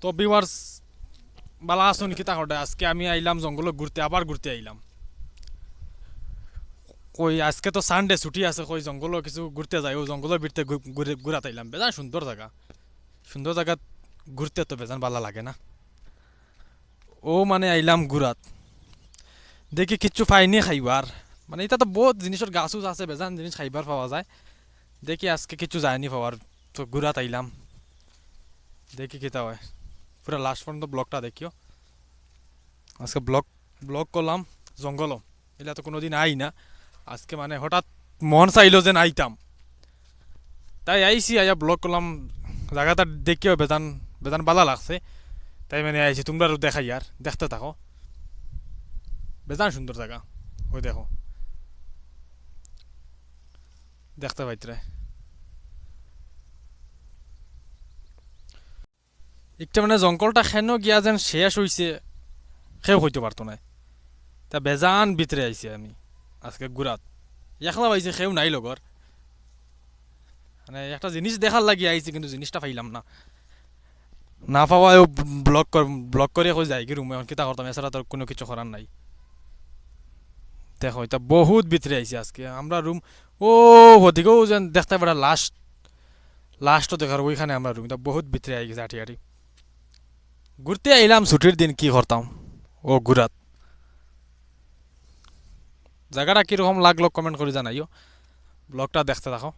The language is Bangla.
তো ভিউয়ার্স বালা আসুন কি তাহলে আজকে আমি আইলাম জঙ্গলে ঘুরতে আবার ঘুরতে আইলাম। কই, আজকে তো সানডে ছুটি আছে, কই জঙ্গল কিছু ঘুরতে যাই। ও জঙ্গলের ভিতরে ঘুরে ঘুরাতে আইলাম। বেজান সুন্দর জায়গা সুন্দর জায়গা ঘুরতে তো বেজান ভালো লাগে না। ও মানে আইলাম ঘুরাত দেখি কিচ্ছু পাইনি খাইবার মানে এটা তো বহুত জিনিসের গাছ উছ আছে, বেজান জিনিস খাইবার পাওয়া যায়। দেখি আজকে কিছু যায়নি পাওয়ার তো ঘুরাত আইলাম। দেখি কিতা হয়। পুরা লাস্ট পর্যন্ত ব্লগটা দেখিও। আজকে ব্লগ ব্লগ করলাম জঙ্গল এগুলা তো কোনোদিন আই না। আজকে মানে হঠাৎ মন চাইলো যে আইতাম। তাই আইসি আইয়া ব্লগ করলাম। জায়গাটা দেখিও, বেজান বেজান বালা লাগছে। তাই মানে আইসি তোমরা দেখাই আর দেখতে থাকো। বেজান সুন্দর জায়গা ওই দেখো। দেখতে পাইতরে একটা মানে জঙ্গলটা খেনো গিয়া যেন শেষ হইছে, সেও হইতে পারতো না তা বেজান ভিতরে আইছে আমি, আজকে গুড়াত। একলা পাইছে, সেও নাই লগর মানে একটা জিনিস দেখার লাগি আইছে কিন্তু জিনিসটা পাইলাম না। না পাওয়া ব্লক ব্লক করে কই যাই কি রুমে কিতা করতাম এছাড়া তোর কোনো কিছু করার নাই। দেখো এটা বহুত ভিতরে আইছে আজকে। আমরা রুম ও ওদিকেও যেন দেখতে পারা লাস্ট লাস্টও দেখার ওইখানে আমরা রুম এটা বহুত ভিতরে আই গেছে আটি আটি ঘুরতে আইলাম, ছুটির দিন কি করতাম? ও ঘুরাত জায়গাটা কীরকম লাগল কমেন্ট করে জানাইও। ব্লগটা দেখতে থাকো।